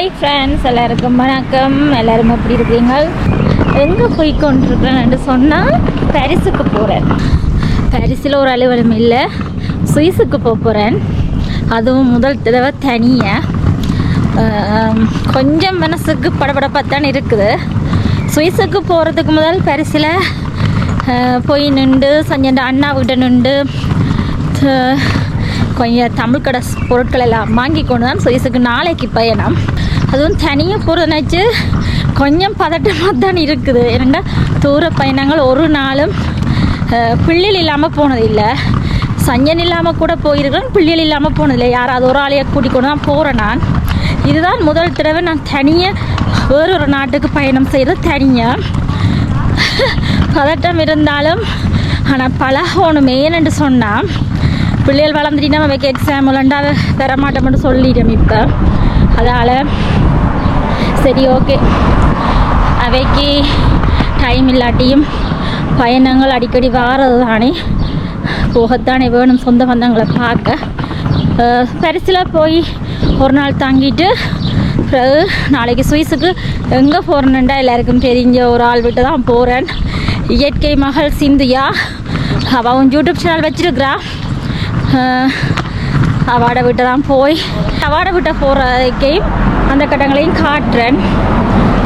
Hi friends எல்லாருக்கும் வணக்கம். எல்லோரும் எப்படி இருக்கீங்க? எங்கே போய் கொண்டிருக்கிறேன்னு சொன்னால் பாரிஸுக்கு போகிறேன் பாரிஸில் ஒரு அலுவலம் இல்லை. சுவிஸுக்கு போக போகிறேன் அதுவும் முதல் தடவை தனியாக கொஞ்சம் மனசுக்கு படபடப்பாக தான் இருக்குது. சுவிஸுக்கு போகிறதுக்கு முதல் பாரிஸில் போய் நின்று சஞ்சண்ட அண்ணா நின்று கொஞ்சம் தமிழ் கடை பொருட்கள் எல்லாம் வாங்கி கொண்டு தான் சுவிஸுக்கு நாளைக்கு பயணம். அதுவும் தனியாக போகிறதுனாச்சு கொஞ்சம் பதட்டமாக தான் இருக்குது. ஏன்னா தூர பயணங்கள் ஒரு நாளும் பிள்ளைகள் இல்லாமல் போனதில்லை சஞ்சன் இல்லாமல் கூட போயிருக்கிறேன் பிள்ளைகள் இல்லாமல் போனதில்லை. யாராவது ஒரு ஆளையை கூட்டிக் கொண்டு தான் போகிறேன் நான். இதுதான் முதல் தடவை நான் தனியாக வேறொரு நாட்டுக்கு பயணம் செய்கிறது தனியாக பதட்டம் இருந்தாலும் ஆனால் பழகணும் ஏன்னு சொன்னால் பிள்ளைகள் வளர்ந்துட்டு நம்ம வைக்க எக்ஸாம் விளாண்டா தர மாட்டோம்னு சொல்லிட்டோம் இப்போ. அதால் சரி ஓகே அவைக்கு டைம் இல்லாட்டியும் பயணங்கள் அடிக்கடி வாரது தானே போகத்தானே வேணும் சொந்த பந்தங்களை பார்க்க. பரிசில் போய் ஒரு நாள் தங்கிட்டு பிறகு நாளைக்கு சுவிஸுக்கு எங்கே போகிறேன்டா எல்லாருக்கும் தெரிஞ்ச ஒரு ஆள் விட்டு தான் போகிறேன் இயற்கை மகள் சிந்தியா. அவன் யூடியூப் சேனல் வச்சுருக்கிறான் அவாடை விட்டு தான் போய் அவாடை விட்ட போகிறதையும் அந்த கட்டங்களையும் காட்டுறேன்.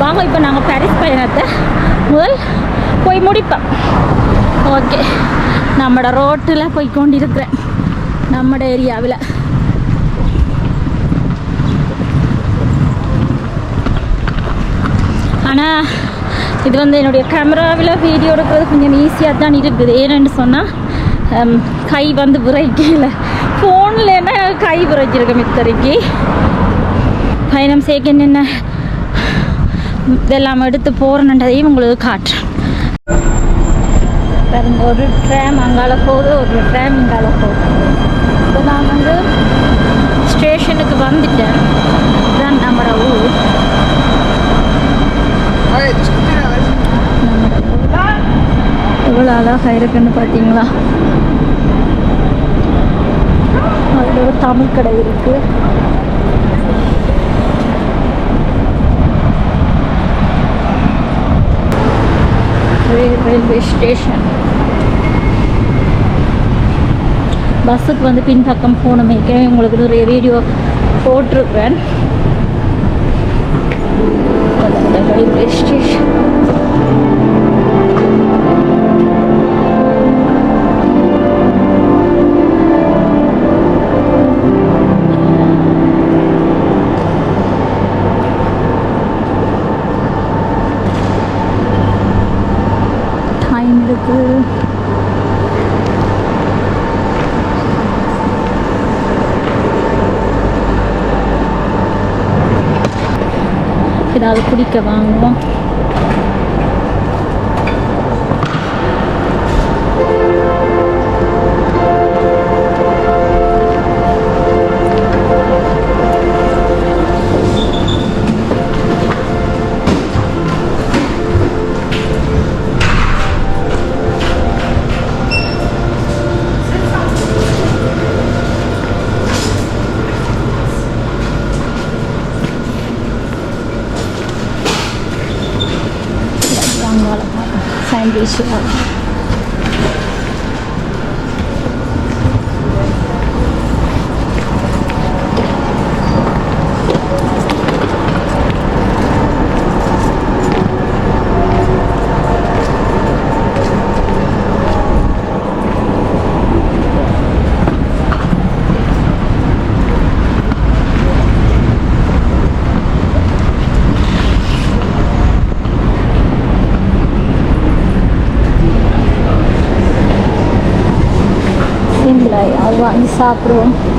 வாங்க இப்போ நாங்கள் பாரிஸ் பயணத்தை முதல் போய் முடிப்போம். ஓகே நம்மட ரோட்டில் போய் கொண்டிருக்கிறேன். நம்மட ஏரியாவில் ஆனால் இது வந்து என்னுடைய கேமராவில் வீடியோ எடுக்கிறது கொஞ்சம் ஈஸியாக தான் இருக்குது. ஏன்னு சொன்னால் கை வந்து விரைக்கல ஃபோன்லேன்னா கை விரைச்சிருக்க மித்தரைக்கு. பயணம் செய்ய என்ன இதெல்லாம் எடுத்து போகிறேன்ன்றதையும் உங்களுக்கு காட்டுறேன். பாருங்க ஒரு ட்ராம் அங்கால போகுது ஒரு ட்ராம் இங்கால போகுது. இப்போ நான் வந்து ஸ்டேஷனுக்கு வந்துட்டேன். இதுதான் நம்மளோட ஊர். எவ்வளோ அழகாக இருக்குன்னு பார்த்தீங்களா அதில் ஒரு தமிழ் கடை இருக்கு. ரயில்வே ஸ்டேஷன் பஸ்ஸுக்கு வந்து பின்பக்கம் போகணுமே. உங்களுக்கு ஒரு வீடியோ போட்டிருப்பேன். ரயில்வே ஸ்டேஷன் ஏதாவது குடிக்க வாங்குவோம். 喜欢。passar pro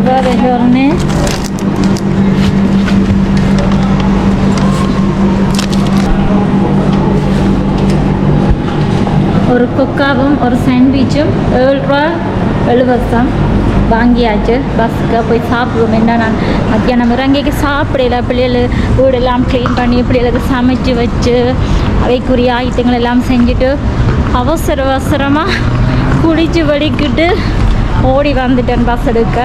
ore giorni ஒரு கொக்காவும் ஒரு சாண்ட்விச்சும் ஏழு ரூபா எழுபதாம் வாங்கியாச்சு பஸ்ஸுக்கு போய் சாப்பிடுவோம் என்ன நான் மத்தியானம் இறங்கிக்கு சாப்பிடல பிள்ளைகள் வீடெல்லாம் க்ளீன் பண்ணி பிள்ளைகளுக்கு சமைச்சு வச்சு அவைக்குரிய ஆயுத்தங்கள் எல்லாம் செஞ்சுட்டு அவசர அவசரமாக குளிச்சு வடிக்கிட்டு ஓடி வந்துட்டேன் பஸ் எடுக்க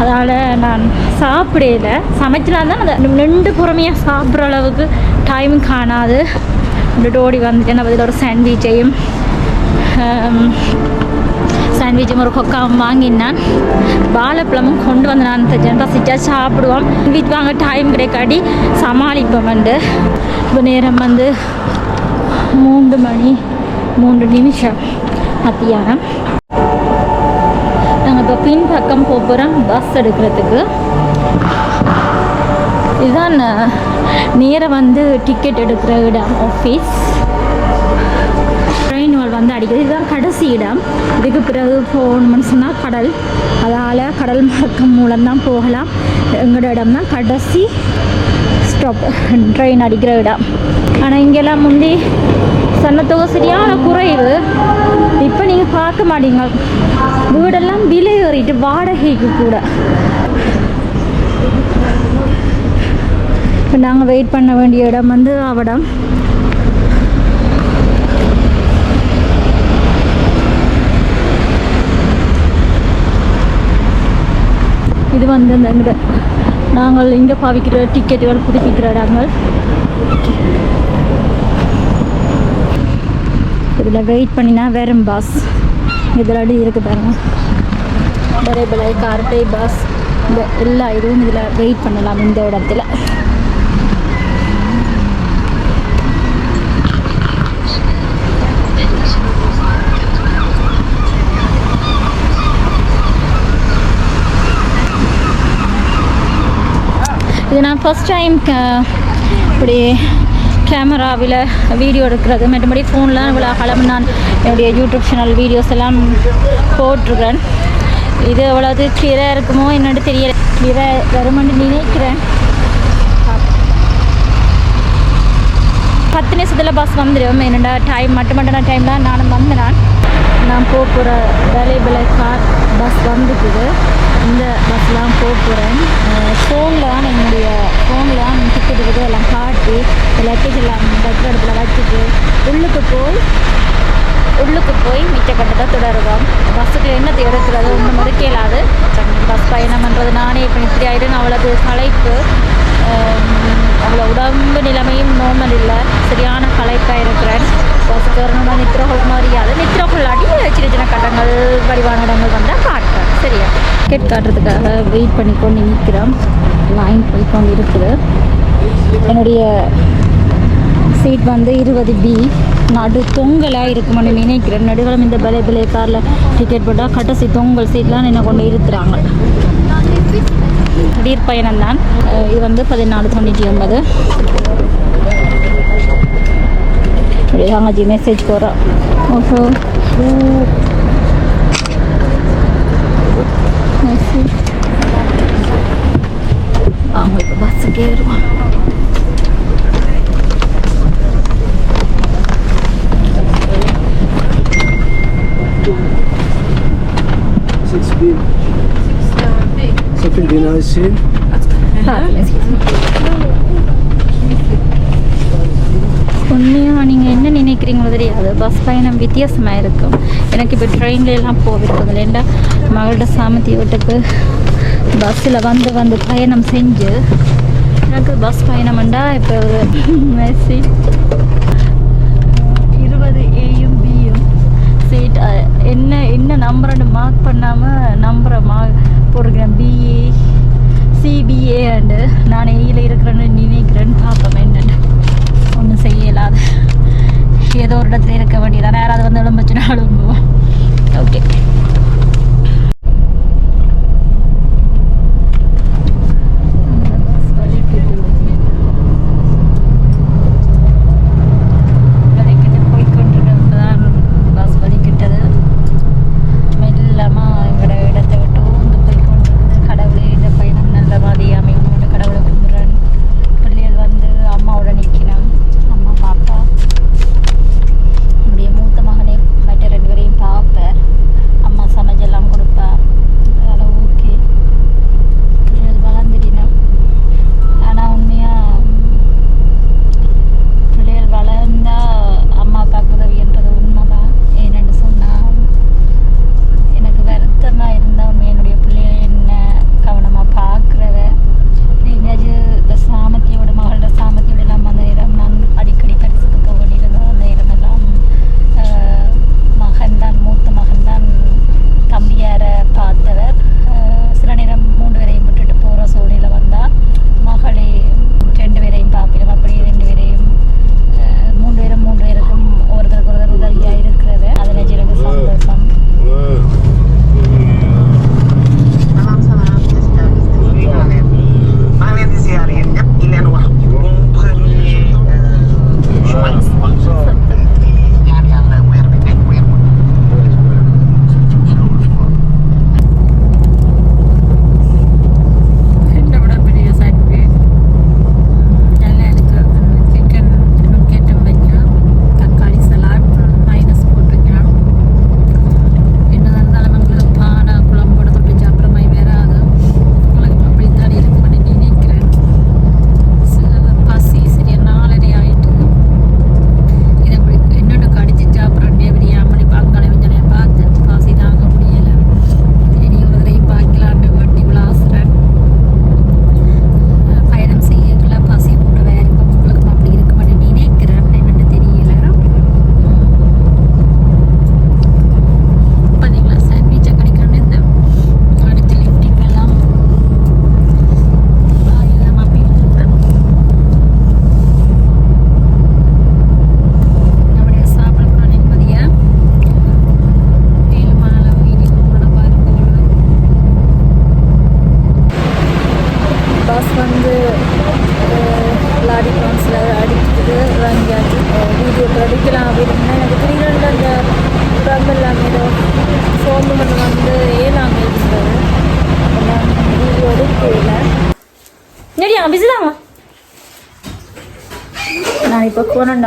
அதனால் நான் சாப்பிடல. சமைச்சலாம் தான் அந்த ரெண்டு பொறுமையாக சாப்பிட்ற அளவுக்கு டைம் காணாது. விட்டுட்டு ஓடி வந்துட்டேன். பதில் ஒரு சாண்ட்விச்சையும் சாண்ட்விச்சும் ஒரு கொக்காவும் வாங்கினான். வாழைப்பழமும் கொண்டு வந்து நான் தச்சேன் பசிச்சா சாப்பிடுவோம். வீட்டு வாங்க டைம் கிடைக்காடி சமாளிப்போம் வந்து. இப்போ நேரம் வந்து மூன்று மணி மூன்று நிமிஷம் மத்தியானம். பின் பக்கம் போக போகிறோம் பஸ் எடுக்கிறதுக்கு இதுதான் நேராக வந்து டிக்கெட் எடுக்கிற இடம் ஆஃபீஸ் ட்ரெயின் வந்து அடிக்கிறது இதுதான் கடைசி இடம். இதுக்கு பிறகு போகணும்னு சொன்னால் கடல். அதால் கடல் மார்க்கம் மூலம்தான் போகலாம். எங்களோட இடம் தான் கடைசி ஸ்டாப் ட்ரெயின் அடிக்கிற இடம். ஆனால் இங்கெல்லாம் முந்தி சன்னத்தொகை சரியான குறைவு. இப்போ நீங்கள் பார்க்க மாட்டீங்க. வீடெல்லாம் விலை ஏறிட்டு வாடகைக்கு கூட. இப்போ நாங்கள் வெயிட் பண்ண வேண்டிய இடம் வந்து அவடம். இது வந்து இந்த நாங்கள் இங்கே பாவிக்கிற டிக்கெட்டுகள் புதுப்பிக்கிற இடங்கள். இதில் வெயிட் பண்ணினா வெறும் பாஸ் இதில் அடி இருக்கு பாருங்க. கார் கார்டை பஸ் இந்த எல்லா இதுவும் இதில் வெயிட் பண்ணலாம் இந்த இடத்துல. இது நான் ஃபஸ்ட் டைம் இப்படி கேமராவில் வீடியோ எடுக்கிறது. மற்றபடி ஃபோனில் இவ்வளோ காலம் நான் என்னுடைய யூடியூப் சேனல் வீடியோஸ் எல்லாம் போட்டிருக்கேன் இது எவ்வளவு கிளியராக இருக்குமோ என்னென்னு தெரியல. கிளியராக வருமென்னு நினைக்கிறேன். பத்து நிமிஷத்தில் பஸ் வந்துடும் என்னோட டைம் மட்டும் மட்டும் டைம் தான் நானும் வந்தேன்? நான் போக போகிற வேலைபிளை கார் பஸ் வந்துக்குது இந்த பஸ்லாம் போக போகிறேன் ஃபோனில் தான் என்னுடைய ஃபோனில் தான் டிக்கெட் இருக்குது. எல்லாம் காட்டி லக்கேஜ் எல்லாம் பஸ் இடத்துல வச்சுட்டு உள்ளுக்கு போய் உள்ளுக்கு போய் மிச்ச கட்டத்தை தொடருவோம். பஸ்ஸுக்கு என்ன எடுக்கிறது ஒன்றும் மறுக்க இயலாது. பஸ் பயணம்ன்றது நானே. இப்போ இப்படி ஆகிடும் அவ்வளோ களைப்பு அவ்வளோ உடம்பு நிலைமையும் நோமல் இல்லை. சரியான டிக்கெட் காட்டுறதுக்காக வெயிட் பண்ணி கொண்டு நிற்கிறோம் லைன் போய் கொண்டு இருக்குது. என்னுடைய சீட் வந்து இருபது பி நடு தொங்கலாக இருக்கும்னு நினைக்கிறேன். நடுவில் இந்த பலே பலே காரில் டிக்கெட் போட்டால் கடைசி தொங்கல் சீட்லாம் என்ன கொண்டு இருக்கிறாங்க திடீர் பயணம் தான் இது வந்து பதினாலு தொண்ணூற்றி ஒன்பது. தங்கச்சி மெசேஜ் போகிறோம் ஓஹோ. しあもう一個バスゲールは Six big. Six big. Something Six I six Ah, let's get. நீங்கள் என்ன நினைக்கிறீங்களோ தெரியாது பஸ் பயணம் வித்தியாசமாக இருக்கும். எனக்கு இப்போ ட்ரெயின்ல எல்லாம் போகிறது இல்லைண்டா மகளோட சாமத்தி வீட்டுக்கு பஸ்ஸில் வந்து வந்து பயணம் செஞ்சு எனக்கு பஸ் பயணம்ண்டா இப்போ ஒரு மெஸ்ஸி இருபது ஏயும் பியும் சீட் என்ன என்ன நம்பர்னு மார்க் பண்ணாமல் நம்பரை மா போடுறேன் பிஏ சிபிஏ அண்டு. நான் ஏயில் இருக்கிறேன்னு நினைக்கிறேன்னு பார்ப்போம் என்னென்னு. ஒன்றும் செய்யலாது. ஏதோ ஒரு இடத்துல இருக்க வேண்டியதான் யாராவது வந்து எழும்புச்சுன்னா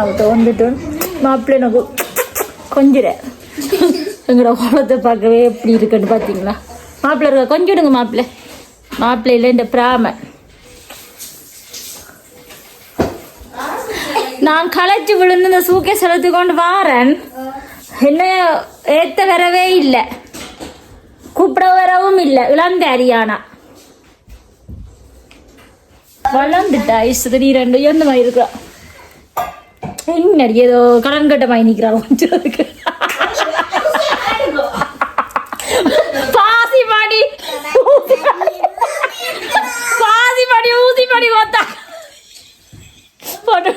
இப்போ வந்துட்டு மாப்பிள்ளை எனக்கு கொஞ்சிட எங்களோட கோலத்தை பார்க்கவே எப்படி இருக்குன்னு பார்த்தீங்களா மாப்பிள்ளை இருக்க கொஞ்சிடுங்க மாப்பிள்ளை மாப்பிள்ளையில் இந்த பிராமன் நான் களைச்சு விழுந்து இந்த சூக்கே செலுத்து கொண்டு வாரேன் என்ன ஏத்த வரவே இல்லை கூப்பிட வரவும் இல்லை இழந்த அரியானா வளர்ந்துட்டா இஷ்டத்து நீ ரெண்டு எந்த மாதிரி இருக்கிறா என்னடி ஏதோ கடன் கட்ட கொஞ்சம் அதுக்கு பாசி மாடி. பாசி மாடி ஊசி மாடி ஓத்தா போட்டு?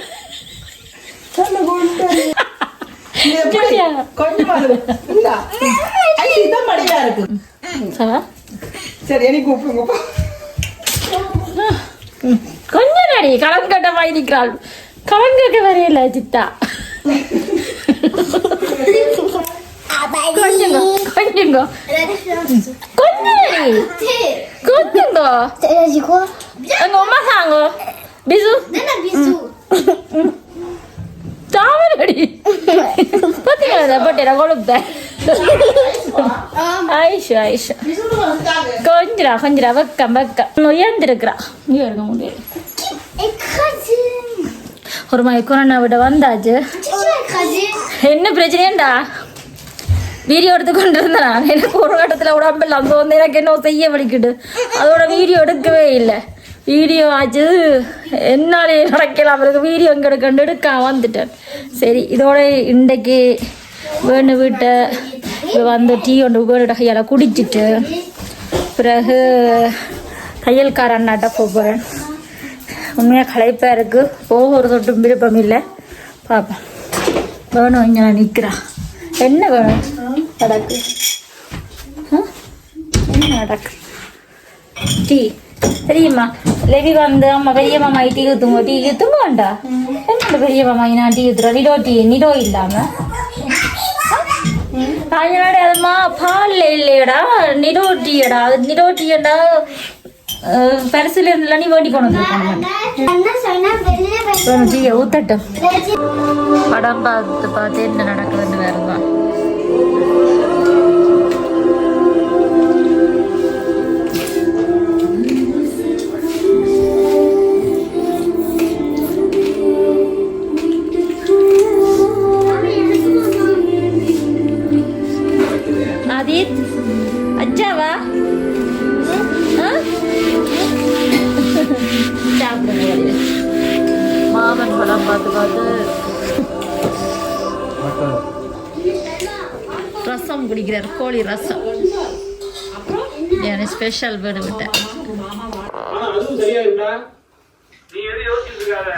சரி எனக்கு. கொஞ்ச நடி கடன் கட்ட மாதிரி நிற்கிறாள் கேட்க வரையில சித்தா. கொஞ்சங்க கொஞ்சங்க கொஞ்ச நடி எங்க அம்மா சாங்க. பிசு. தாமரடி. பாத்தீங்களா போட்டேன் கொழுப்ப. ஐஷு ஐஷு. கொஞ்சரா கொஞ்சரா வெக்கம் வெக்கம். உயர்ந்திருக்கிறா. இங்க இருக்க முடியாது. ஒரு மாதிரி கொரோனா விட வந்தாச்சு. என்ன பிரச்சனையண்டா? வீடியோ எடுத்து கொண்டு இருந்தேன் எனக்கு ஒரு கட்டத்தில் விடாமல் அந்த வந்து எனக்கு என்ன செய்ய வலிக்குது? அதோட வீடியோ எடுக்கவே இல்லை. வீடியோ ஆச்சு. என்னாலே நடக்கலாம். அவருக்கு வீடியோ இங்கே எடுக்கண்டு எடுக்க வந்துட்டேன். சரி இதோட இன்றைக்கு வேணு வீட்டை வந்து டீ ஒன்று வேணுட கையால் குடிச்சிட்டு பிறகு தையல்கார அண்ணாட்ட போகிறேன் உண்மையாக களைப்பாக இருக்குது போக ஒரு சொட்டும் விருப்பம் இல்லை. பார்ப்போம் வேணும் இங்கே நான் நிற்கிறேன் என்ன வேணும் நடக்கு? என்ன நடக்கு? டீ. தெரியுமா லெவி வந்து அம்மா பெரிய மாமா டீ ஊற்றுங்க டீ ஊற்றுங்க வேண்டா. என்னோட பெரிய மாமா நான் டீ ஊற்றுறேன் நிடோ டீ நிடோ இல்லாமல் அதனால அதுமா பால்ல இல்லையடா. நிடோ டீயடா. அது நிடோ டீயடா பரிசுல இருந்தா நீ வேண்டி கொண்டு டீயை ஊத்தட்டும். படம் பார்த்து பார்த்து என்ன நடக்குதுன்னு வேறு இருக்காத?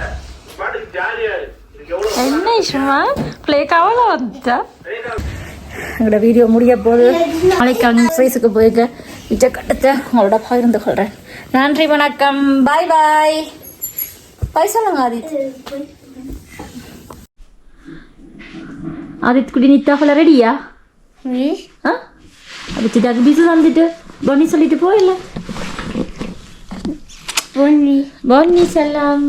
பாட்டுக்கு ஜாலியா இரு. இதுக்கு எவ்வளவு என்ன இஷ்மா பிளே கவலை வந்துட்டா எங்களோட வீடியோ முடிய போது நாளைக்கு அங்கே பிரைஸுக்கு போயிருக்க விஜய கட்டத்தை உங்களோட பகிர்ந்து கொள்கிறேன் நன்றி வணக்கம். பாய் பாய் பாய் சொல்லுங்க ஆதித். ஆதித் குடி நித்தாஃபல ரெடியா Oui. ஆ அது சிட்டாக்கு பிசு வந்துட்டு பொன்னி சொல்லிட்டு போயிடல nuit. பொன்னி செல்லம்